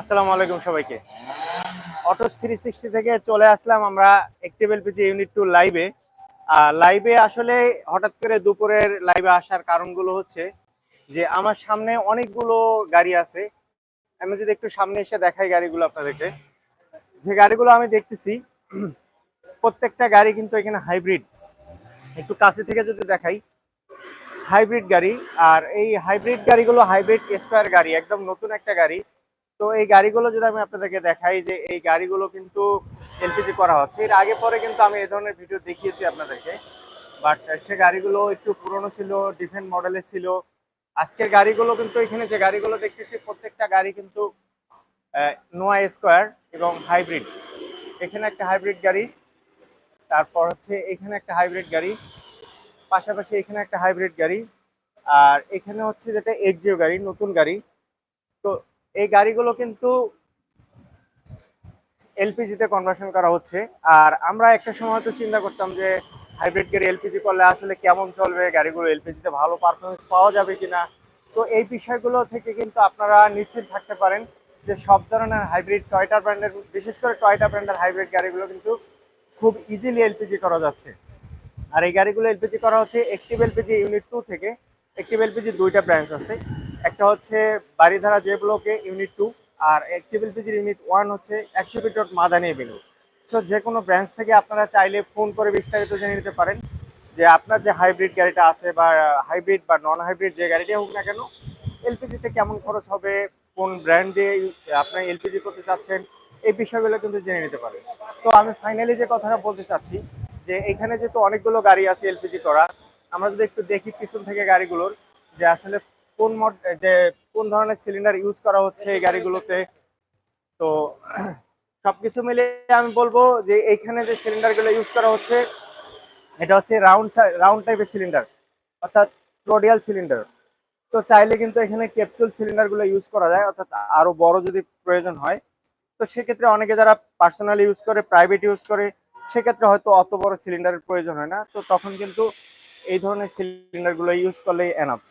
আসসালামু আলাইকুম সবাইকে। অটোস থ্রি সিক্সটি থেকে চলে আসলাম আমরা একটিভ এলপিজি ইউনিট টু লাইভে লাইভে আসলে হঠাৎ করে দুপুরের লাইভে আসার কারণগুলো হচ্ছে যে, আমার সামনে অনেকগুলো গাড়ি আছে। আমি যদি একটু সামনে এসে দেখাই গাড়িগুলো আপনাদেরকে। যে গাড়িগুলো আমি দেখতেছি, প্রত্যেকটা গাড়ি কিন্তু এখানে হাইব্রিড একটু কাছে থেকে যদি দেখাই হাইব্রিড গাড়ি। আর এই হাইব্রিড গাড়িগুলো হাইব্রিড স্কোয়ার গাড়ি, একদম নতুন একটা গাড়ি। তো এই গাড়িগুলো যদি আমি আপনাদেরকে দেখাই যে এই গাড়িগুলো কিন্তু এলপিজি করা হচ্ছে। এর আগে পরে কিন্তু আমি এই ধরনের ভিডিও দেখিয়েছি আপনাদেরকে। বাট সে গাড়িগুলো একটু পুরনো ছিল ডিফেন্ট মডেলের ছিল। আজকের গাড়িগুলো কিন্তু এখানে যে গাড়িগুলো দেখতেছি, প্রত্যেকটা গাড়ি কিন্তু নোয়া স্কোয়ার এবং হাইব্রিড এখানে একটা হাইব্রিড গাড়ি, তারপর হচ্ছে এখানে একটা হাইব্রিড গাড়ি, পাশাপাশি এখানে একটা হাইব্রিড গাড়ি, আর এখানে হচ্ছে যেটা এক্সিও গাড়ি, নতুন গাড়ি। এই গাড়িগুলো কিন্তু এলপিজিতে কনভার্সন করা হচ্ছে। আর আমরা একটা সময় তো চিন্তা করতাম যে হাইব্রিড গাড়ি এলপিজি করলে আসলে কেমন চলবে, গাড়িগুলো এলপিজিতে ভালো পারফরমেন্স পাওয়া যাবে কিনা? তো এই বিষয়গুলো থেকে কিন্তু আপনারা নিশ্চিত থাকতে পারেন যে সব ধরনের হাইব্রিড টয়টা ব্র্যান্ডের বিশেষ করে টয়টা ব্র্যান্ডের হাইব্রিড গাড়িগুলো কিন্তু খুব ইজিলি এলপিজি করা যাচ্ছে। আর এই গাড়িগুলো এলপিজি করা হচ্ছে একটিভ এলপিজি ইউনিট টু থেকে। একটিভ এলপিজি দুইটা ব্রাঞ্চ আছে। একটা হচ্ছে বাড়িধারা জে ব্লকে ইউনিট টু, আর একটিভ এলপিজির ইউনিট ওয়ান হচ্ছে একশো ফিট মাদানি এভিনিউ সো যে কোনো ব্রাঞ্চ থেকে আপনারা চাইলে ফোন করে বিস্তারিত জেনে নিতে পারেন যে আপনার যে হাইব্রিড গাড়িটা আছে বা হাইব্রিড বা নন হাইব্রিড যে গাড়িটাই হোক না কেন এলপিজিতে কেমন খরচ হবে, কোন ব্র্যান্ড দিয়ে আপনার এলপিজি করতে চাচ্ছেন, এই বিষয়গুলো কিন্তু জেনে নিতে পারেন। তো আমি ফাইনালি যে কথাটা বলতে চাচ্ছি, যে এখানে যেহেতু অনেকগুলো গাড়ি আছে এলপিজি করা, আমরা যদি একটু দেখি পিছন থেকে গাড়িগুলোর, যে আসলে কোন মড, যে কোন ধরনের সিলিন্ডার ইউজ করা হচ্ছে এই গাড়িগুলোতে? তো সবকিছু মিলে আমি বলব যে এইখানে যে সিলিন্ডারগুলো ইউজ করা হচ্ছে, এটা হচ্ছে রাউন্ড রাউন্ড টাইপের সিলিন্ডার অর্থাৎ প্রোডিয়াল সিলিন্ডার তো চাইলে কিন্তু এখানে ক্যাপসুল সিলিন্ডারগুলো ইউজ করা যায়, অর্থাৎ আরও বড় যদি প্রয়োজন হয়, তো সেক্ষেত্রে অনেকে যারা পার্সোনালি ইউজ করে প্রাইভেট ইউজ করে, সেক্ষেত্রে হয়তো অত বড় সিলিন্ডারের প্রয়োজন হয় না। তো তখন কিন্তু এই ধরনের সিলিন্ডারগুলো ইউজ করলেই এনাফ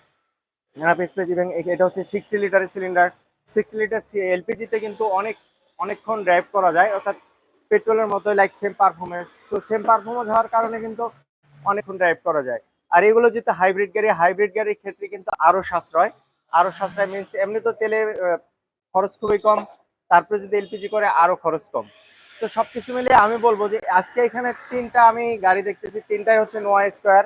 এনাফ এক্সপ্রেস ইভেন এটা হচ্ছে সিক্সটি লিটারের সিলিন্ডার সিক্সটি লিটার এলপিজিতে কিন্তু অনেক, অনেকক্ষণ ড্রাইভ করা যায়, অর্থাৎ পেট্রোলের মতো like same performance so same performance হওয়ার কারণে কিন্তু অনেকক্ষণ ড্রাইভ করা যায়। আর এগুলো যেহেতু হাইব্রিড গাড়ি হাইব্রিড গাড়ির ক্ষেত্রে কিন্তু আরও সাশ্রয়। আরও সাশ্রয় মিনস এমনি তো তেলের খরচ খুবই কম, তারপরে যদি এলপিজি করে আরও খরচ কম। তো সব কিছু মিলিয়ে আমি বলব যে, আজকে এখানে তিনটা আমি গাড়ি দেখতেছি, তিনটাই হচ্ছে নোয়া স্কোয়ার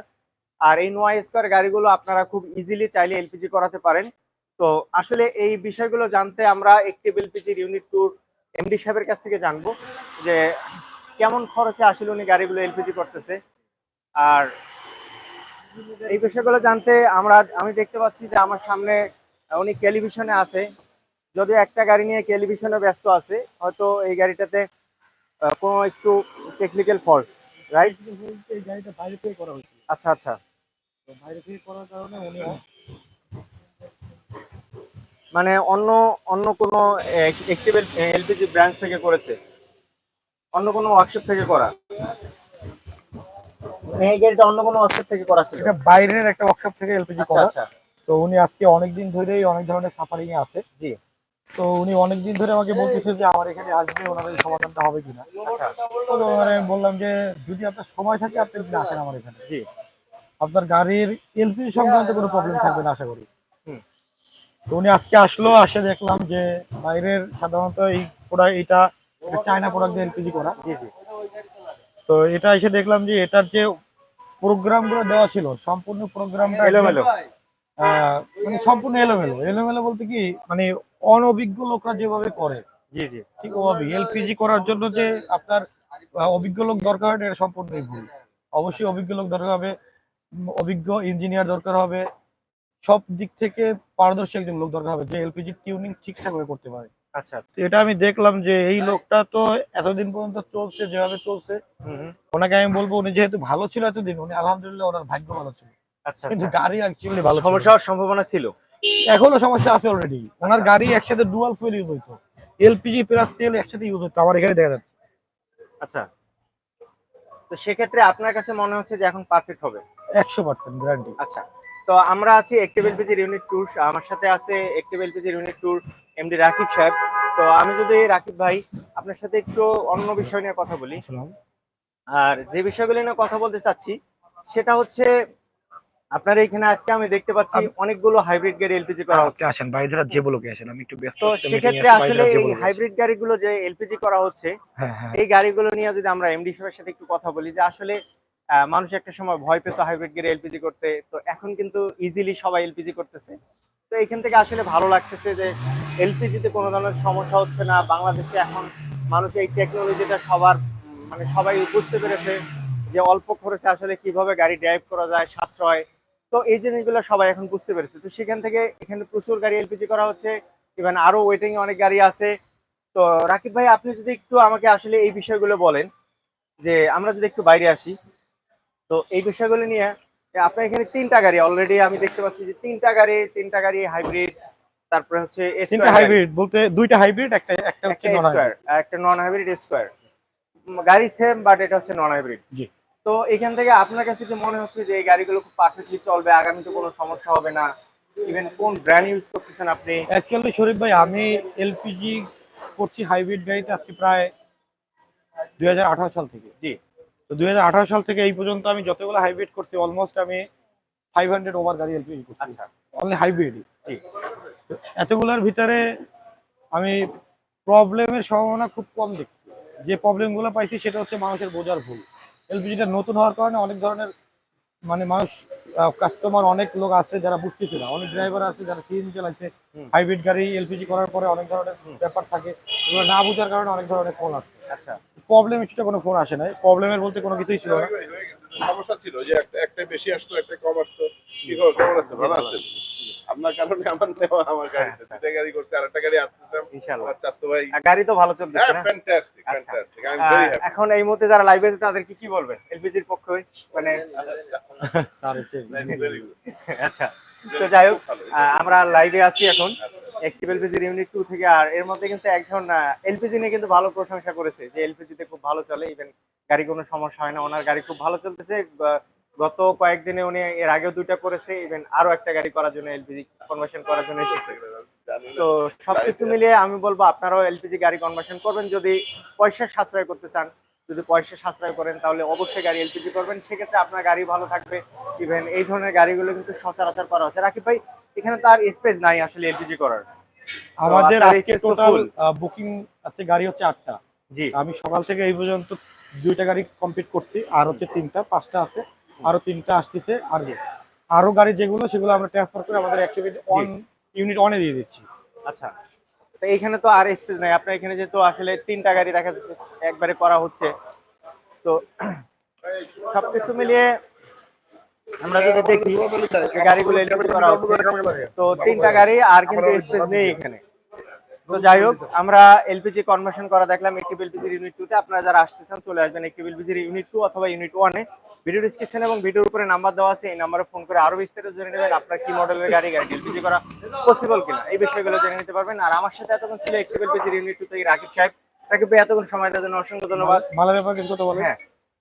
আর এই নোয়া স্কোয়ার গাড়িগুলো আপনারা খুব ইজিলি চাইলে এলপিজি করাতে পারেন। তো আসলে এই বিষয়গুলো জানতে আমরা একটি এলপিজির ইউনিট টুর এমডি সাহেবের কাছ থেকে জানব যে কেমন খরচে আসলে উনি গাড়িগুলো এলপিজি করতেছে। আর এই বিষয়গুলো জানতে আমরা, আমি দেখতে পাচ্ছি যে আমার সামনে উনি টেলিভিশনে আছে। যদি একটা গাড়ি নিয়ে টেলিভিশনে ব্যস্ত আছে, হয়তো এই গাড়িটাতে কোনো একটু টেকনিক্যাল ফল্টস রাইট এই গাড়িটা বাইরে থেকে করা হয়েছে আচ্ছা আচ্ছা। তো বাইরে থেকে করার কারণে উনি মানে অন্য অন্য কোনো এলপিজি ব্রাঞ্চ থেকে করেছে? অন্য কোনো ওয়ার্কশপ থেকে করা? মানে এই গাড়িটা অন্য কোনো ওয়ার্কশপ থেকে করা ছিল? এটা বাইরের একটা ওয়ার্কশপ থেকে এলপিজি আচ্ছা করা। আচ্ছা। তো উনি আজকে অনেকদিন ধরেই অনেক ধরনের সাফারিং এ আছে। জি। তো উনি অনেকদিন ধরে আমাকে বলতেছে যে আমার এখানে আসবে ওনাদের এই সমাধানটা হবে কিনা। আচ্ছা। তো মানে বললাম যে যদি আপনার সময় থাকে আপনি একদিন আসেন আমার এখানে। জি। আপনার গাড়ির এলপিজি সংক্রান্ত কোনো প্রবলেম থাকবে না আশা করি। হুম। তো উনি আজকে আসলো আসে দেখলাম যে বাইরের সাধারণত এই প্রোডাক্ট এটা চায়না প্রোডাক্ট দিয়ে এলপিজি করা। জি জি। তো এটা এসে দেখলাম যে এটার যে প্রোগ্রামগুলো দেওয়া ছিল সম্পূর্ণ প্রোগ্রামটা এলোমেলো। মানে সম্পূর্ণ এলোমেলো। এলোমেলো বলতে কি মানে অনভিজ্ঞ লোকরা যেভাবে করে জি জি। ঠিক ওভাবে। এলপিজি করার জন্য যে আপনার অভিজ্ঞ লোক দরকার হয় এটা সম্পূর্ণই ভুল। অবশ্যই অভিজ্ঞ লোক দরকার হবে অভিজ্ঞ ইঞ্জিনিয়ার দরকার হবে সব দিক থেকে পারদর্শী একজন লোক দরকার হবে যে এলপিজি টিউনিং ঠিকঠাক ভাবে করতে পারে। আচ্ছা আচ্ছা। এটা আমি দেখলাম যে এই লোকটা তো এতদিন পর্যন্ত চলছে যেভাবে চলছে। ওনাকে আমি বলব উনি যেহেতু ভালো ছিল এতদিন উনি আলহামদুলিল্লাহ ওনার ভাগ্য ভালো ছিল। কিন্তু আচ্ছা। গাড়ি অ্যাকচুয়ালি ভালো। সমস্যা হওয়ার সম্ভাবনা ছিল? এখনও সমস্যা আছে অলরেডি ওনার গাড়ি একসাথে ডুয়াল ফুয়েল ইউজ হইতো। এলপিজি প্লাস তেল একসাথে ইউজ হতো আমার এখানে দেখা যাচ্ছে। আচ্ছা। তো সেক্ষেত্রে আপনার কাছে মনে হচ্ছে যে এখন পারফেক্ট হবে? একশো পার্সেন্ট গ্যারান্টি আচ্ছা। তো আমরা আছি একটিভ এলপিজির ইউনিট ট্যুর আমার সাথে আছে active এলপিজির unit two MD Rakib Saheb. তো আমি যদি রাকিব ভাই আপনার সাথে একটু অন্য বিষয় নিয়ে কথা বলি। আর যে বিষয়গুলো নিয়ে কথা বলতে চাচ্ছি সেটা হচ্ছে আপনার এখানে আজকে আমি দেখতে পাচ্ছি অনেকগুলো হাইব্রিড গাড়ি এলপিজি করা হচ্ছে। আচ্ছা আসেন ভাইদের যে বলকে আসেন আমি একটু ব্যস্ত তো সেক্ষেত্রে আসলে এই হাইব্রিড গাড়িগুলো যে এলপিজি করা হচ্ছে আসেন। হ্যাঁ হ্যাঁ। এই গাড়িগুলো নিয়ে যদি আমরা এমডি সাহেবের সাথে একটু কথা বলি যে আসলে মানুষ একটা সময় ভয় পেত হাইব্রিড গাড়ি এলপিজি করতে তো এখন কিন্তু ইজিলি সবাই এলপিজি করতেছে। তো এখান থেকে আসলে ভালো লাগতেছে যে এলপিজিতে কোনো ধরনের সমস্যা হচ্ছে না। বাংলাদেশে এখন মানুষ এই টেকনোলজিটা সবার মানে সবাই বুঝতে পেরেছে যে অল্প খরচে আসলে কীভাবে গাড়ি ড্রাইভ করা যায় সাশ্রয়। তো এই জিনিসগুলো সবাই এখন বুঝতে পেরেছে। তো সেখান থেকে এখানে প্রচুর গাড়ি এলপিজি করা হচ্ছে ইভেন আরও ওয়েটিং এ অনেক গাড়ি আছে। তো রাকিব ভাই আপনি যদি একটু আমাকে আসলে এই বিষয়গুলো বলেন যে আমরা যদি একটু বাইরে আসি তো এই বিষয়গুলো নিয়ে আপনার এখানে তিনটা গাড়ি অলরেডি আমি দেখতে পাচ্ছি যে তিনটা গাড়ি তিনটা গাড়ি হাইব্রিড তারপরে হচ্ছে তিনটা হাইব্রিড বলতে দুইটা হাইব্রিড একটা একটা হচ্ছে স্কোয়ার hybrid। একটা নন হাইব্রিড স্কোয়ার গাড়ি সেম বাট এটা হচ্ছে নন হাইব্রিড জি। তো এখান থেকে আপনার কাছে কি মনে হচ্ছে যে এই গাড়িগুলো খুব পারফেক্টলি চলবে? আগামীতে কোনো সমস্যা হবে না? ইভেন কোন ব্র্যান্ড ইউজ করতেছেন আপনি? অ্যাকচুয়ালি শরীফ ভাই আমি এলপিজি করছি হাইব্রিড গাড়িতে আজকে প্রায় দুই হাজার আঠারো সাল থেকে। জি। তো দুই হাজার আঠারো সাল থেকে এই পর্যন্ত আমি যতগুলো হাইব্রিড করছি অলমোস্ট আমি ফাইভ হান্ড্রেড ওভার গাড়ি এলপিজি করছি। আচ্ছা। অনলি হাইব্রিডই জি। এতগুলোর ভিতরে আমি প্রবলেমের সম্ভাবনা খুব কম দেখছি। যে প্রবলেমগুলো পাইছি সেটা হচ্ছে মানুষের বোঝার ভুল। এলপিজিটা নতুন হওয়ার কারণে অনেক ধরনের মানে মানুষ কাস্টমার অনেক লোক আছে যারা বুঝতেছে না। অনেক ড্রাইভার আছে যারা সিএনজি চালাচ্ছে। হাইব্রিড গাড়ি এলপিজি করার পরে অনেক ধরনের ব্যাপার থাকে। এগুলো না বোঝার কারণে অনেক ধরনের ফোন আসে। আচ্ছা। প্রবলেম ইস্যুটা কোনো ফোন আসে নাই। প্রবলেমের বলতে কোনো কিছুই ছিল না। সমস্যা ছিল যে একটা একটা বেশি আসতো একটা কম আসতো। কি খবর? কেমন আছে ভালো আছেন? আপনার কারণে আমার নেওয়া আমার গাড়িতে আচ্ছা। গাড়ি করছে আর একটা গাড়ি ইনশাআল্লাহ চাস্তো ভাই। আর গাড়ি তো ভালো চলতেছে হ্যাঁ না? Fantastic. Fantastic I am very happy এখন এই মুহূর্তে যারা লাইভে আছে তাদেরকে কি বলবেন? এলপিজির পক্ষে মানে আচ্ছা। তো যাই হোক আমরা লাইভে আছি এখন। একটিভ এলপিজির ইউনিট টু থেকে আর এর মধ্যে কিন্তু একজন এলপিজি নিয়ে কিন্তু ভালো প্রশংসা করেছে যে এলপিজিতে খুব ভালো চলে। ইভেন গাড়ি কোনো সমস্যা হয় না ওনার গাড়ি খুব ভালো চলতেছে গত কয়েকদিনে উনি এর আগেও দুইটা করেছে ইভেন আরও একটা গাড়ি করার জন্য এলপিজি কনভার্সন করার জন্য এসেছে। তো সবকিছু মিলিয়ে আমি বলব আপনারাও এলপিজি গাড়ি কনভার্সন করবেন যদি পয়সা সাশ্রয় করতে চান। যদি পয়সা সাশ্রয় করেন তাহলে অবশ্যই গাড়ি এলপিজি করবেন। সেক্ষেত্রে আপনার গাড়ি ভালো থাকবে। ইভেন এই ধরনের গাড়িগুলো কিন্তু সচরাচর করা হচ্ছে। রাকিব ভাই এখানে তো আর স্পেস নাই আসলে এলপিজি করার। আমাদের আজকে টোটাল বুকিং আছে গাড়ি হচ্ছে আটটা। জি। আমি সকাল থেকে এই পর্যন্ত দুইটা গাড়ি কমপ্লিট করছি আর হচ্ছে তিনটা পাঁচটা আছে। আরও তিনটা আসতেছে আর আরও গাড়ি যেগুলো সেগুলো আমরা ট্রান্সফার করে আমাদের অ্যাক্টিভিটি অন ইউনিট অনে দিয়ে দিচ্ছি। আচ্ছা। তো এইখানে তো আর স্পেস নাই। আপনার এখানে যেহেতু আসলে তিনটা গাড়ি দেখা যাচ্ছে একবারে করা হচ্ছে। তো সবকিছু মিলিয়ে আমরা যদি দেখি গাড়িগুলো এলপিজি করা হচ্ছে তো তিনটা গাড়ি আর কিন্তু স্পেস নেই এখানে। তো যাই হোক আমরা এলপিজি কনভার্সন করা দেখলাম একটি এলপিজির ইউনিট টু তে। আপনারা যারা আসতে চান চলে আসবেন একটি এলপিজির ইউনিট টু অথবা ইউনিট ওয়ানে ভিডিও ডিসক্রিপশন এবং ভিডিওর উপরে নাম্বার দেওয়া আছে এই নাম্বারে ফোন করে আরও বিস্তারিত জেনে নেবেন আপনার কি মডেলের গাড়ি গাড়ি এলপিজি করা পসিবল কিনা। এই বিষয়গুলো জেনে নিতে পারবেন। আর আমার সাথে এতক্ষণ ছিল একটি এলপিজির ইউনিট টু থেকে রাকিব সাহেব। রাকিব ভাই এতক্ষণ সময় দেওয়ার জন্য অসংখ্য ধন্যবাদ। মালের ব্যাপারে কিছু কথা বলেন। হ্যাঁ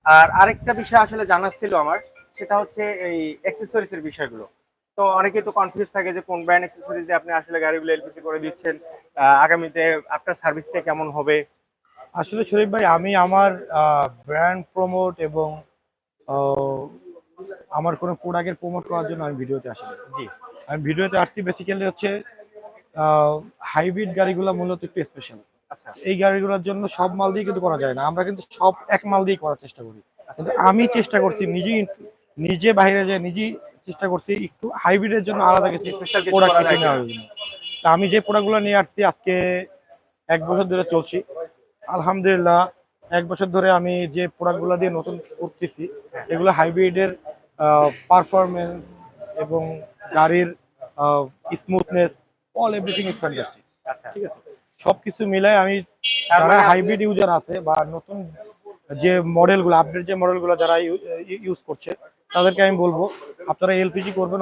আর আরেকটা বিষয় আসলে জানার ছিল আমার সেটা হচ্ছে এই অ্যাক্সেসরিজ এর বিষয়গুলো। তো অনেকেই তো কনফিউজ থাকে যে কোন ব্র্যান্ড অ্যাক্সেসরিজ দিয়ে আপনি আসলে গাড়িগুলো এলপিজি করে দিচ্ছেন আগামীতে আপনার সার্ভিসটা কেমন হবে? আসলে শরীফ ভাই আমি আমার ব্র্যান্ড প্রমোট এবং আমার কোনো প্রোডাক্টের প্রমোট করার জন্য আমি ভিডিওতে আসি জি। আমি ভিডিওতে আসছি বেসিক্যালি হচ্ছে হাইব্রিড গাড়িগুলো মূলত একটু স্পেশাল আচ্ছা। এই গাড়িগুলোর জন্য সব মাল দিয়ে কিন্তু করা যায় না। আমরা কিন্তু সব এক মাল দিয়ে করার চেষ্টা করি। কিন্তু আমি চেষ্টা করছি নিজেই নিজে বাইরে যে নিজেই চেষ্টা করছি একটু হাইব্রিডের জন্য আলাদা কিছু স্পেশাল প্রোডাক্ট কিছু নেওয়ার জন্য। তা আমি যে প্রোডাক্টগুলো নিয়ে আসছি আজকে এক বছর ধরে চলছি। আলহামদুলিল্লাহ এক বছর ধরে আমি যে প্রোডাক্টগুলো দিয়ে নতুন করতেছি এগুলো হাইব্রিডের পারফরমেন্স এবং গাড়ির smoothness all everything is fantastic আচ্ছা। ঠিক আছে? সবকিছু মিলাই আমি যারা মানে হাইব্রিড ইউজার আছে বা নতুন যে মডেলগুলো আপডেট যে মডেলগুলো যারা ইউজ করছে তাদেরকে আমি বলব আপনারা এলপিজি করবেন